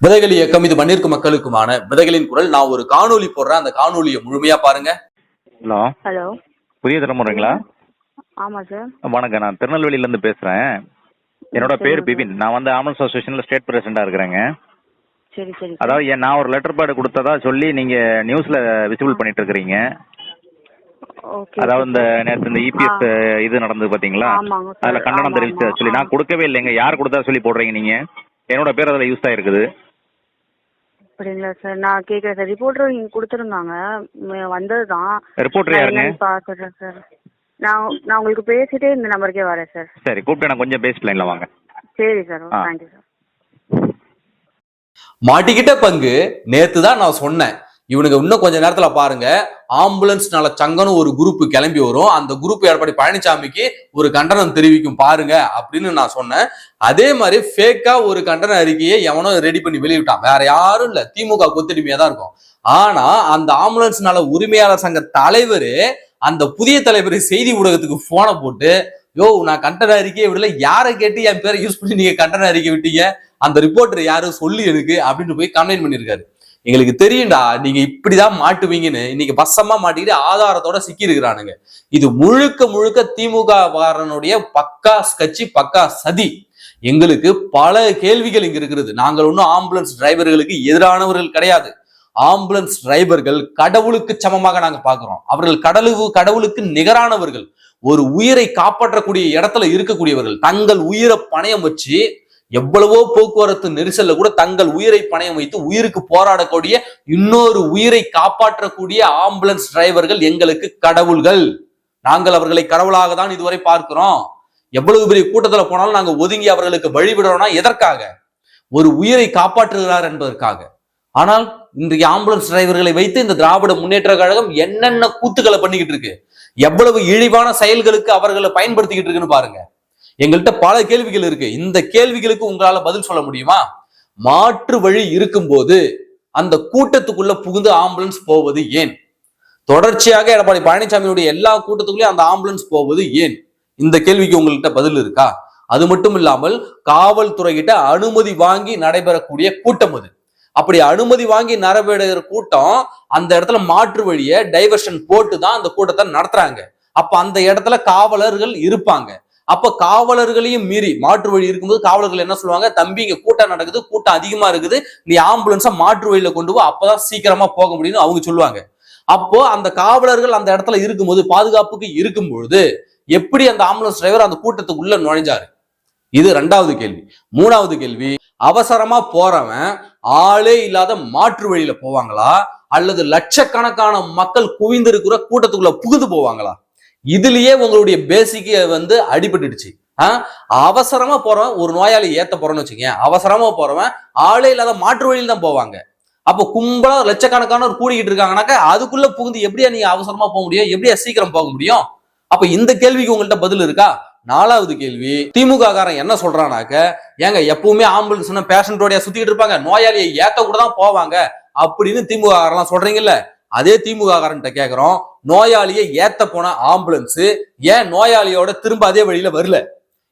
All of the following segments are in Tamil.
விதைகள் இயக்கம் இது மண்ணிற்கு மக்களுக்குமான விதைகளின் குரல். நான் ஒரு காணொளி போடுறேன். அந்த காணொளியை முழுமையா பாருங்க. ஹலோ. ஹலோ. புதிய தலைமுறைங்களா ஆமா சார். வணக்கம். நான் திருநெல்வேலியிலேருந்து பேசுகிறேன் என்னோட பேர் பிபின். நான் வந்து ஆம்புலன்ஸ் அசோசியேஷனில் ஸ்டேட் பிரசிடண்டாக இருக்கிறேங்க. சரி சரி. அதாவது நான் ஒரு லெட்டர் பேடு கொடுத்ததா சொல்லி நீங்கள் நியூஸில் விசிபிள் பண்ணிட்டு இருக்கிறீங்க. ஓகே. அதாவது இந்த. நேற்று இந்த இபிஎஸ் ஆ. இது நடந்தது சார். அதில் கண்டனம் தெரிவிச்சு சொல்லி. நான். கொடுக்கவே இல்லைங்க. யார் கொடுத்தா சொல்லி போடுறீங்க நீங்கள் என்னோட பேர் அதில் யூஸ் ஆயிருக்குது. அப்படிங்களா சார் நான் கேட்குறேன் சார் ரிப்போர்ட்டர் இங்கே கொடுத்துருந்தாங்க. வந்தது தான் ரிப்போர்ட்டர் யாருங்க? பார்த்துட்றேன் சார் நான் நான் உங்களுக்கு பேசிட்டே இந்த நம்பருக்கே வரேன் சார் சரி கூப்பிட்டு நான் கொஞ்சம் பேசிக்கலாங்களா வாங்க. சரி சார். தேங்க்யூ சார் மாட்டிக்கிட்ட பங்கு நேத்து தான் நான் சொன்னேன். இவனுங்க இன்னும் கொஞ்ச நேரத்துல பாருங்க ஆம்புலன்ஸ் நல சங்கம்னு ஒரு குரூப் கிளம்பி வரும். அந்த குரூப் எடப்பாடி பழனிசாமிக்கு ஒரு கண்டனம் தெரிவிக்கும் பாருங்க அப்படின்னு நான் சொன்னேன். அதே மாதிரி ஃபேக்கா ஒரு கண்டன அறிக்கையை எவனோ ரெடி பண்ணி வெளியிட்டான். வேற யாரும் இல்ல. திமுக கொத்தடிமையா தான் இருக்கும். ஆனா அந்த ஆம்புலன்ஸ் நல உரிமையாளர் சங்க தலைவர் அந்த புதிய தலைவர் செய்தி ஊடகத்துக்கு போனை போட்டு யோ நான் கண்டன அறிக்கையை விடல. யாரை கேட்டு என் பேரை யூஸ் பண்ணி நீங்க கண்டன அறிக்கை விட்டீங்க? அந்த ரிப்போர்ட்டர் யாரும் சொல்லி எனக்கு. அப்படின்னு போய் கம்ப்ளைண்ட் பண்ணியிருக்காரு. எங்களுக்கு தெரியும்டா நீங்க இப்படிதான் மாட்டுவீங்கன்னு. இன்னைக்கு பசமா மாட்டிக்கிட்டு ஆதாரத்தோட சிக்கி இருக்கிறானுங்க இது முழுக்க முழுக்க திமுக வாரனுடைய பக்கா கட்சி பக்கா சதி. எங்களுக்கு பல கேள்விகள் இங்க இருக்கிறது நாங்கள் ஒன்றும் ஆம்புலன்ஸ் டிரைவர்களுக்கு எதிரானவர்கள் கிடையாது. ஆம்புலன்ஸ் டிரைவர்கள் கடவுளுக்கு சமமாக நாங்க பாக்குறோம். அவர்கள் கடவுளு கடவுளுக்கு நிகரானவர்கள். ஒரு உயிரை காப்பாற்றக்கூடிய இடத்துல இருக்கக்கூடியவர்கள். தங்கள் உயிரை பணயம் வச்சு எவ்வளவோ போக்குவரத்து நெரிசல்ல கூட தங்கள் உயிரை பணயம் வைத்து உயிருக்கு போராடக்கூடிய இன்னொரு உயிரை காப்பாற்றக்கூடிய ஆம்புலன்ஸ் டிரைவர்கள் எங்களுக்கு கடவுள்கள். நாங்கள் அவர்களை கடவுளாக தான் இதுவரை பார்க்கிறோம். எவ்வளவு பெரிய கூட்டத்துல போனாலும் நாங்க ஒதுங்கி அவர்களுக்கு வழிவிடுறோம்னா எதற்காக? ஒரு உயிரை காப்பாற்றுகிறார் என்பதற்காக. ஆனால் இன்றைக்கு ஆம்புலன்ஸ் டிரைவர்களை வைத்து இந்த திராவிட முன்னேற்ற கழகம் என்னென்ன கூத்துக்களை பண்ணிக்கிட்டு இருக்கு? எவ்வளவு இழிவான செயல்களுக்கு அவர்களை பயன்படுத்திக்கிட்டு இருக்குன்னு பாருங்க. எங்கள்கிட்ட பல கேள்விகள் இருக்கு. இந்த கேள்விகளுக்கு உங்களால பதில் சொல்ல முடியுமா? மாற்று வழி இருக்கும்போது அந்த கூட்டத்துக்குள்ள புகுந்து ஆம்புலன்ஸ் போவது ஏன்? தொடர்ச்சியாக எடப்பாடி பழனிசாமியுடைய எல்லா கூட்டத்துக்குள்ளேயும் அந்த ஆம்புலன்ஸ் போவது ஏன்? இந்த கேள்விக்கு உங்கள்கிட்ட பதில் இருக்கா? அது மட்டும் இல்லாமல் காவல்துறைகிட்ட அனுமதி வாங்கி நடைபெறக்கூடிய கூட்டம் அது. அப்படி அனுமதி வாங்கி நடைபெறுகிற கூட்டம் அந்த இடத்துல மாற்று வழியை டைவர்ஷன் போட்டு தான் அந்த கூட்டத்தை நடத்துறாங்க. அப்ப அந்த இடத்துல காவலர்கள் இருப்பாங்க. அப்ப காவலர்களையும் மீறி மாற்று வழி இருக்கும்போது காவலர்கள் என்ன சொல்லுவாங்க? தம்பி இங்க கூட்டம் நடக்குது கூட்டம் அதிகமா இருக்குது. நீ ஆம்புலன்ஸா மாற்று வழியில கொண்டு போ அப்பதான் சீக்கிரமா போக முடியும்னு அவங்க சொல்லுவாங்க. அப்போ அந்த காவலர்கள் அந்த இடத்துல இருக்கும்போது பாதுகாப்புக்கு இருக்கும் பொழுது எப்படி அந்த ஆம்புலன்ஸ் டிரைவர் அந்த கூட்டத்துக்குள்ள நுழைஞ்சாரு? இது ரெண்டாவது கேள்வி. மூணாவது கேள்வி அவசரமா போறவன் ஆளே இல்லாத மாற்று வழியில போவாங்களா? அல்லது லட்சக்கணக்கான மக்கள் குவிந்திருக்கிற கூட்டத்துக்குள்ள புகுந்து போவாங்களா? இதுலயே உங்களுடைய பேசிக் வந்து அடிபட்டுடுச்சு. அவசரமா போறவன் ஒரு நோயாளி ஏத்த போறோம்னு வச்சுக்கோங்க அவசரமா போறவன் ஆளே இல்லாத மாற்று வழியில் தான் போவாங்க. அப்போ கும்பலா லட்சக்கணக்கானவர் கூடிக்கிட்டு இருக்காங்கனாக்கா அதுக்குள்ள புகுந்து எப்படியா நீங்க அவசரமா போக முடியும்? எப்படியா சீக்கிரம் போக முடியும்? அப்ப இந்த கேள்விக்கு உங்கள்ட்ட பதில் இருக்கா? நாலாவது கேள்வி. திமுக காரன் என்ன சொல்றானாக்க ஏங்க எப்பவுமே ஆம்புலன்ஸ் பேஷண்டோடைய சுத்திக்கிட்டு இருப்பாங்க? நோயாளியை ஏத்த கூட தான் போவாங்க. அப்படின்னு திமுக காரெல்லாம் சொல்றீங்கல்ல. அதே திமுக காரன்ட்ட நோயாளியை ஏத்த போன ஆம்புலன்ஸ். ஏன் நோயாளியோட திரும்ப அதே வழியில வரல?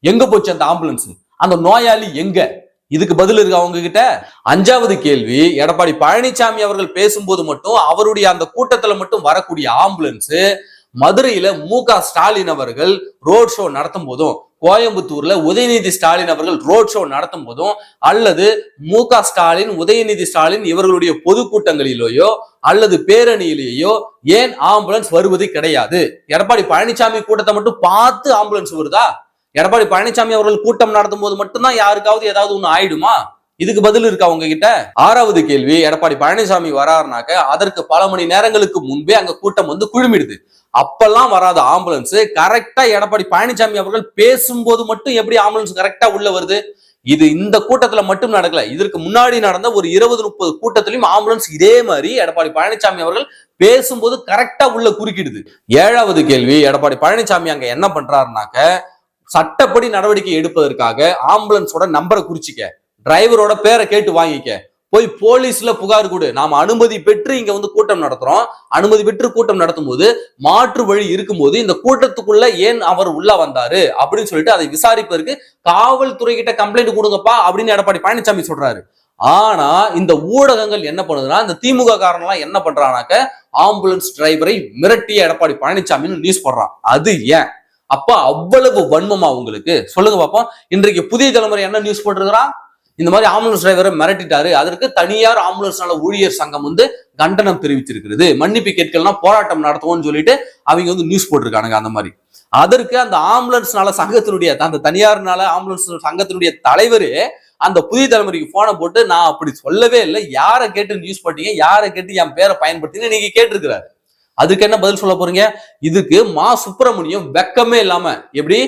எங்க போச்சு அந்த ஆம்புலன்ஸ்? அந்த நோயாளி எங்க? இதுக்கு பதில் இருக்கு அவங்க கிட்ட அஞ்சாவது கேள்வி எடப்பாடி பழனிசாமி அவர்கள் பேசும்போது மட்டும் அவருடைய அந்த கூட்டத்துல மட்டும் வரக்கூடிய ஆம்புலன்ஸ் மதுரையில மு க ஸ்டாலின் அவர்கள் ரோட் ஷோ நடத்தும் போதும் கோயம்புத்தூர்ல உதயநிதி ஸ்டாலின் அவர்கள் ரோட் ஷோ நடத்தும் போதும் அல்லது மு க ஸ்டாலின் உதயநிதி ஸ்டாலின் இவர்களுடைய பொதுக்கூட்டங்களிலேயோ அல்லது பேரணியிலேயோ ஏன் ஆம்புலன்ஸ் வருவது கிடையாது? எடப்பாடி பழனிசாமி கூட்டத்தை மட்டும் பார்த்து ஆம்புலன்ஸ் வருதா? எடப்பாடி பழனிசாமி அவர்கள் கூட்டம் நடத்தும் போது மட்டும்தான் யாருக்காவது ஏதாவது ஒண்ணு ஆயிடுமா? இதுக்கு பதில் இருக்கா உங்ககிட்ட? ஆறாவது கேள்வி எடப்பாடி பழனிசாமி வராருனாக்க அதற்கு பல மணி நேரங்களுக்கு முன்பே அங்க கூட்டம் வந்து குழுமிடுது. அப்பெல்லாம் வராத ஆம்புலன்ஸ் கரெக்டா எடப்பாடி பழனிசாமி அவர்கள் பேசும்போது மட்டும் எப்படி ஆம்புலன்ஸ் கரெக்டா உள்ள வருது? இது இந்த கூட்டத்துல மட்டும் நடக்கல. இதற்கு முன்னாடி நடந்த ஒரு இருபது முப்பது கூட்டத்திலையும் ஆம்புலன்ஸ் இதே மாதிரி எடப்பாடி பழனிசாமி அவர்கள் பேசும்போது கரெக்டா உள்ள குறுக்கிடுது. ஏழாவது கேள்வி எடப்பாடி பழனிசாமி அங்க என்ன பண்றாருனாக்க சட்டப்படி நடவடிக்கை எடுப்பதற்காக ஆம்புலன்ஸோட நம்பரை குறிச்சிக்க. டிரைவரோட பேரை கேட்டு வாங்கிக்க. போய் போலீஸ்ல புகார் கொடு. நாம அனுமதி பெற்று இங்க வந்து கூட்டம் நடத்துறோம். அனுமதி பெற்று கூட்டம் நடத்தும் போது மாற்று வழி இருக்கும்போது இந்த கூட்டத்துக்குள்ள ஏன் அவர் உள்ள வந்தாரு? அப்படின்னு சொல்லிட்டு அதை விசாரிப்பதற்கு காவல்துறை கிட்ட கம்ப்ளைண்ட் கொடுங்கப்பா அப்படின்னு எடப்பாடி பழனிசாமி சொல்றாரு. ஆனா இந்த ஊடகங்கள் என்ன பண்ணுதுன்னா இந்த திமுக காரணம்லாம் என்ன பண்றானாக்க ஆம்புலன்ஸ் டிரைவரை மிரட்டிய எடப்பாடி பழனிசாமின்னு நியூஸ் போடுறான். அது ஏன்? அப்ப அவ்வளவு வன்மமா உங்களுக்கு? சொல்லுங்க பாப்போம். இன்றைக்கு புதிய தலைமுறை என்ன நியூஸ் போட்டிருக்கிறான் இந்த மாதிரி ஆம்புலன்ஸ் டிரைவரை மிரட்டிட்டாரு. அதற்கு தனியார் ஆம்புலன்ஸ் நல ஊழியர் சங்கம் வந்து கண்டனம் தெரிவிச்சிருக்கிறது மன்னிப்பு கேட்கலாம் போராட்டம் நடத்துவோம்னு சொல்லிட்டு அவங்க வந்து நியூஸ் போட்டிருக்கானுங்க அந்த மாதிரி. அதற்கு அந்த ஆம்புலன்ஸ் நல சங்கத்தினுடைய அந்த தனியார் நல ஆம்புலன்ஸ் சங்கத்தினுடைய தலைவர் அந்த புதிய தலைமுறைக்கு போனை போட்டு நான் அப்படி சொல்லவே இல்லை. யாரை கேட்டு நியூஸ் போட்டீங்க? யாரை கேட்டு என் பேரை பயன்படுத்தினு நீங்க கேட்டிருக்கிறாரு. அதுக்கு என்ன பதில் சொல்ல போறீங்க? இதுக்கு மா சுப்பிரமணியம் வெக்கமே இல்லாம எப்படி?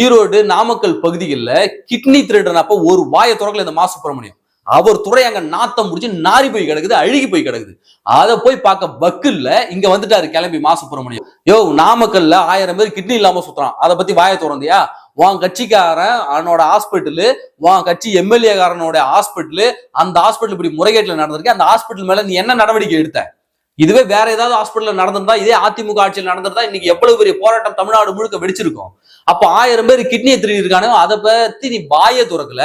ஈரோடு நாமக்கல் பகுதிகளில் கிட்னி திருடுனப்ப ஒரு வாயை துறக்கல இந்த மா சுப்பிரமணியம். அவர் துறை அங்க நாத்தம் முடிச்சு நாரி போய் கிடக்குது அழுகி போய் கிடக்குது. அதை போய் பார்க்க பக்குல்ல இங்க வந்துட்டாரு கிளம்பி மா சுப்பிரமணியம். யோ நாமக்கல்ல ஆயிரம் பேர் கிட்னி இல்லாம சுத்துறான். அதை பத்தி வாயை திறந்தியா? உன் கட்சிக்காரன் அவனோட ஹாஸ்பிட்டலு உன் கட்சி எம்எல்ஏ காரனோட ஹாஸ்பிட்டலு அந்த ஹாஸ்பிட்டல் இப்படி முறைகேட்டில் நடந்திருக்கு. அந்த ஹாஸ்பிட்டல் மேல நீ என்ன நடவடிக்கை எடுத்த? இதுவே வேற ஏதாவது ஹாஸ்பிட்டல் நடந்திருந்தா இதே அதிமுக ஆட்சியில் நடந்திருந்தா இன்னைக்கு எவ்வளவு பெரிய போராட்டம் தமிழ்நாடு முழுக்க வெடிச்சிருக்கும். அப்ப ஆயிரம் பேர் கிட்னியை திருடி இருக்கானோ அதை பத்தி நீ பாய துறக்கல.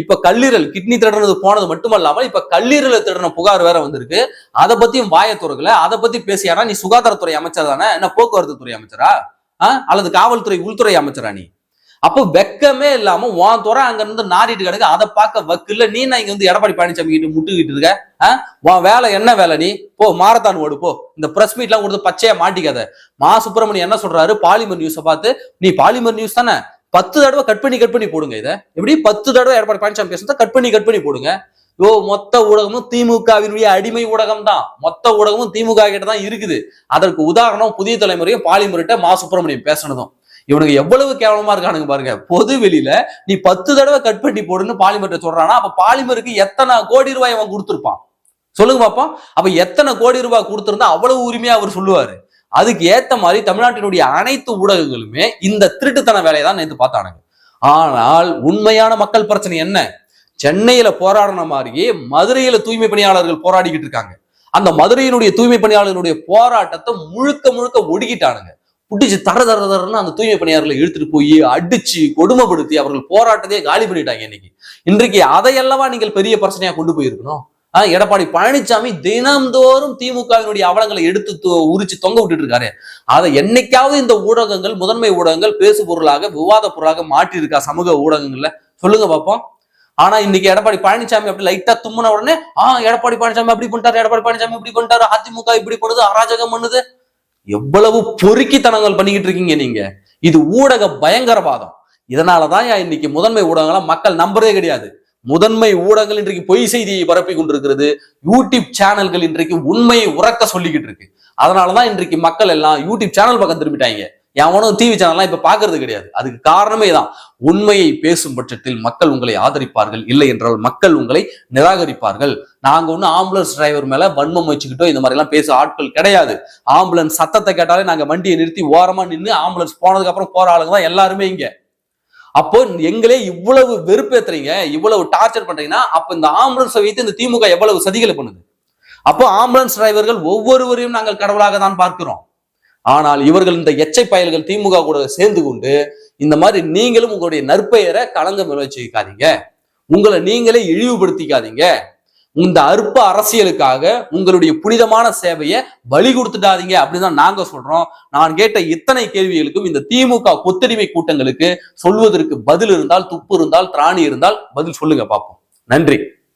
இப்ப கல்லீரல் கிட்னி திருடுனது போனது மட்டுமல்லாமல் இப்ப கல்லீரலை திருடின புகார் வேற வந்திருக்கு. அதை பத்தியும் வாய துறக்கல. அதை பத்தி பேசியானா நீ சுகாதாரத்துறை அமைச்சர் தானே? என்ன போக்குவரத்து துறை அமைச்சரா அல்லது காவல்துறை உள்துறை அமைச்சரா நீ? அப்போ வெக்கமே இல்லாம உன் துறை அங்க இருந்து நாடிட்டு கிடக்கு. அதை பார்க்க வக்கில்ல நீ நான் இங்க வந்து எடப்பாடி பழனிசாமி கிட்ட முட்டுக்கிட்டு இருக்க. உன் வேலை என்ன வேலை நீ? போ மாரத்தான் ஓடு போ. இந்த பிரஸ் மீட்லாம் கொடுத்து பச்சையா மாட்டிக்காத. மா சுப்பிரமணியம் என்ன சொல்றாரு? பாலிமர் நியூஸை பார்த்து நீ பாலிமர் நியூஸ் தானே? பத்து தடவை கட் பண்ணி கட் பண்ணி போடுங்க இதை. எப்படி? பத்து தடவை எடப்பாடி பழனிசாமி பேசுறத கட் பண்ணி கட் பண்ணி போடுங்க. யோ மொத்த ஊடகமும் திமுகவினுடைய அடிமை ஊடகம் தான். மொத்த ஊடகமும் திமுக கிட்ட தான் இருக்குது. அதற்கு உதாரணம் புதிய தலைமுறையும் பாலிமர்கிட்ட மா சுப்பிரமணியம் பேசுனதும். இவனுக்கு எவ்வளவு கேவலமா இருக்கானுங்க பாருங்க. பொது வெளியில நீ பத்து தடவை கட் பண்ணி போடுன்னு பாலிமர்ட்ட சொல்றானா அப்ப பாலிமருக்கு எத்தனை கோடி ரூபாய் அவன் கொடுத்துருப்பான்? சொல்லுங்க பாப்போம். அப்ப எத்தனை கோடி ரூபாய் கொடுத்துருந்தா அவ்வளவு உரிமையா அவர் சொல்லுவாரு? அதுக்கு ஏத்த மாதிரி தமிழ்நாட்டினுடைய அனைத்து ஊடகங்களுமே இந்த திருட்டுத்தன வேலையை தான் நேற்று பார்த்தானுங்க. ஆனால் உண்மையான மக்கள் பிரச்சனை என்ன? சென்னையில போராடின மாதிரியே மதுரையில தூய்மை பணியாளர்கள் போராடிக்கிட்டு இருக்காங்க. அந்த மதுரையினுடைய தூய்மை பணியாளர்களுடைய போராட்டத்தை முழுக்க முழுக்க ஒடுக்கிட்டானுங்க. புட்டிச்சு தர தர தரன்னு அந்த தூய்மை பணியாளர்களை இழுத்துட்டு போய் அடிச்சு கொடுமைப்படுத்தி அவர்கள் போராட்டத்தையே காலி பண்ணிட்டாங்க இன்னைக்கு. இன்றைக்கு அதையல்லவா நீங்கள் பெரிய பிரச்சனையா கொண்டு போயிருக்கணும்? ஆஹ் எடப்பாடி பழனிசாமி தினம்தோறும் திமுகவினுடைய அவலங்களை எடுத்து தொ- உரிச்சு தொங்க விட்டுட்டு இருக்காரு. அதை என்னைக்காவது இந்த ஊடகங்கள் முதன்மை ஊடகங்கள் பேசு பொருளாக விவாத பொருளாக மாற்றி இருக்கா சமூக ஊடகங்கள்ல? சொல்லுங்க பார்ப்போம் ஆனா இன்னைக்கு எடப்பாடி பழனிசாமி அப்படி லைட்டா தும்முன உடனே ஆஹ் எடப்பாடி பழனிசாமி அப்படி பண்ணிட்டாரு எடப்பாடி பழனிசாமி இப்படி பண்ணிட்டாரு அதிமுக இப்படி பண்ணுது அராஜகம் பண்ணுது. எவ்வளவு பொறுக்கித்தனங்கள் பண்ணிக்கிட்டு இருக்கீங்க நீங்க? இது ஊடக பயங்கரவாதம். இதனாலதான் இன்னைக்கு முதன்மை ஊடகங்களை மக்கள் நம்புறதே கிடையாது. முதன்மை ஊடகங்கள் இன்றைக்கு பொய் செய்தியை பரப்பி கொண்டிருக்கிறது. யூடியூப் சேனல்கள் இன்றைக்கு உண்மையை உறக்க சொல்லிக்கிட்டு இருக்கு. அதனாலதான் இன்றைக்கு மக்கள் எல்லாம் யூடியூப் சேனல் பக்கம் திரும்பிட்டாங்க. எவனும் டிவி சேனல்லாம் இப்ப பாக்குறது கிடையாது. அதுக்கு காரணமே தான் உண்மையை பேசும் பட்சத்தில் மக்கள் உங்களை ஆதரிப்பார்கள் இல்லை என்றால் மக்கள் உங்களை நிராகரிப்பார்கள். நாங்க ஒன்னும் ஆம்புலன்ஸ் டிரைவர் மேல வன்மம் வச்சுக்கிட்டோ இந்த மாதிரி எல்லாம் பேச ஆட்கள் கிடையாது. ஆம்புலன்ஸ் சத்தத்தை கேட்டாலே நாங்க வண்டியை நிறுத்தி ஓரமா நின்று ஆம்புலன்ஸ் போனதுக்கு அப்புறம் போற ஆளுங்க தான் எல்லாருமே இங்க. அப்போ எங்களே இவ்வளவு வெறுப்பேத்துறீங்க இவ்வளவு டார்ச்சர் பண்றீங்கன்னா அப்ப இந்த ஆம்புலன்ஸை வைத்து இந்த திமுக எவ்வளவு சதிகளை பண்ணுது? அப்போ ஆம்புலன்ஸ் டிரைவர்கள் ஒவ்வொருவரையும் நாங்கள் கடவுளாக தான் பார்க்கிறோம். ஆனால் இவர்கள் இந்த எச்சை பயல்கள் திமுக கூட சேர்ந்து கொண்டு இந்த மாதிரி நீங்களும் உங்களுடைய நற்பெயரை கலங்க முயற்சிக்காதீங்க உங்களை நீங்களே இழிவுபடுத்திக்காதீங்க. இந்த அற்ப அரசியலுக்காக உங்களுடைய புனிதமான சேவையை பலி கொடுத்துட்டாதீங்க அப்படின்னு தான் நாங்க சொல்றோம். நான் கேட்ட இத்தனை கேள்விகளுக்கும் இந்த திமுக கொத்தடிமை கூட்டங்களுக்கு சொல்வதற்கு பதில் இருந்தால் துப்பு இருந்தால் திராணி இருந்தால் பதில் சொல்லுங்க பார்ப்போம். நன்றி.